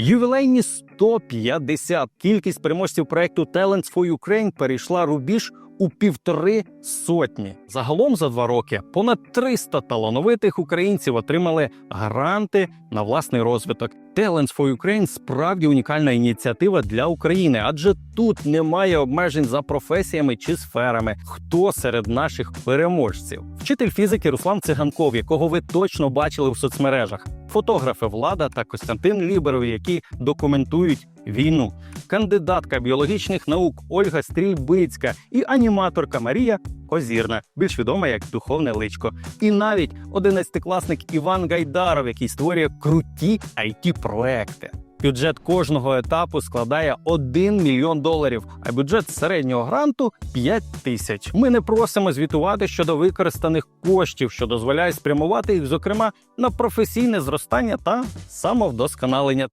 Ювілейні 150. Кількість переможців проекту Talents for Ukraine перейшла рубіж у півтори сотні. Загалом за два роки понад 300 талановитих українців отримали гранти на власний розвиток. Talents for Ukraine справді унікальна ініціатива для України, адже тут немає обмежень за професіями чи сферами. Хто серед наших переможців? Вчитель фізики Руслан Циганков, якого ви точно бачили в соцмережах, фотографи Влада та Костянтин Ліберов, які документують війну, кандидатка біологічних наук Ольга Стрільбицька і аніматорка Марія Козірна, більш відома як духовне личко, і навіть одинадцятикласник Іван Гайдаров, який створює круті it проекти Бюджет кожного етапу складає 1 мільйон доларів, а бюджет середнього гранту 5 тисяч. Ми не просимо звітувати щодо використаних коштів, що дозволяє спрямувати їх, зокрема, на професійне зростання та самовдосконалення.